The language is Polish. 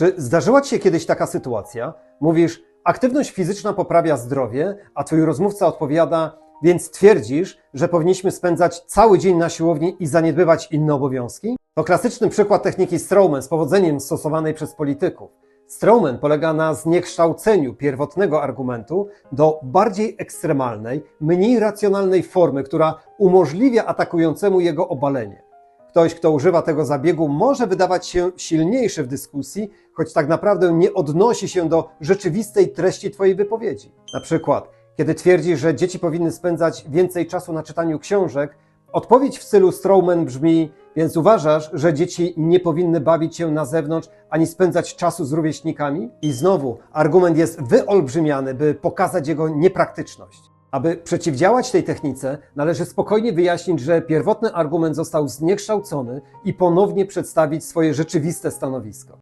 Czy zdarzyła Ci się kiedyś taka sytuacja? Mówisz, aktywność fizyczna poprawia zdrowie, a Twój rozmówca odpowiada, więc twierdzisz, że powinniśmy spędzać cały dzień na siłowni i zaniedbywać inne obowiązki? To klasyczny przykład techniki Strowman z powodzeniem stosowanej przez polityków. Strowman polega na zniekształceniu pierwotnego argumentu do bardziej ekstremalnej, mniej racjonalnej formy, która umożliwia atakującemu jego obalenie. Ktoś, kto używa tego zabiegu, może wydawać się silniejszy w dyskusji, choć tak naprawdę nie odnosi się do rzeczywistej treści Twojej wypowiedzi. Na przykład, kiedy twierdzisz, że dzieci powinny spędzać więcej czasu na czytaniu książek, odpowiedź w stylu Strowman brzmi: Więc uważasz, że dzieci nie powinny bawić się na zewnątrz ani spędzać czasu z rówieśnikami? I znowu argument jest wyolbrzymiany, by pokazać jego niepraktyczność. Aby przeciwdziałać tej technice, należy spokojnie wyjaśnić, że pierwotny argument został zniekształcony i ponownie przedstawić swoje rzeczywiste stanowisko.